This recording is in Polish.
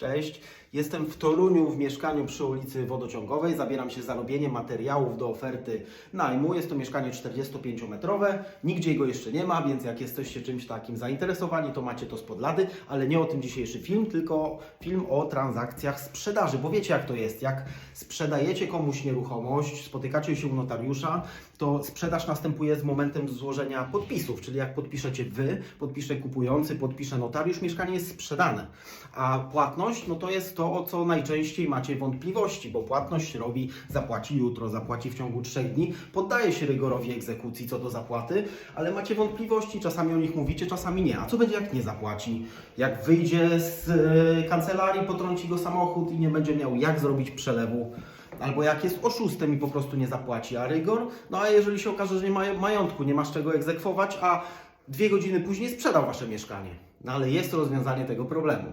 Cześć, jestem w Toruniu w mieszkaniu przy ulicy Wodociągowej. Zabieram się za robienie materiałów do oferty najmu. Jest to mieszkanie 45-metrowe. Nigdzie go jeszcze nie ma, więc jak jesteście czymś takim zainteresowani, to macie to spod lady, ale nie o tym dzisiejszy film, tylko film o transakcjach sprzedaży, bo wiecie jak to jest. Jak sprzedajecie komuś nieruchomość, spotykacie się u notariusza, to sprzedaż następuje z momentem złożenia podpisów, czyli jak podpiszecie Wy, podpisze kupujący, podpisze notariusz, mieszkanie jest sprzedane. A płatność, no to jest to, o co najczęściej macie wątpliwości, bo płatność robi, zapłaci jutro, zapłaci w ciągu trzech dni, poddaje się rygorowi egzekucji co do zapłaty, ale macie wątpliwości, czasami o nich mówicie, czasami nie. A co będzie jak nie zapłaci? Jak wyjdzie z e, kancelarii, potrąci go samochód i nie będzie miał jak zrobić przelewu? Albo jak jest oszustem i po prostu nie zapłaci, a rygor? No a jeżeli się okaże, że nie ma majątku, nie ma z czego egzekwować, a dwie godziny później sprzedał Wasze mieszkanie. No ale jest rozwiązanie tego problemu.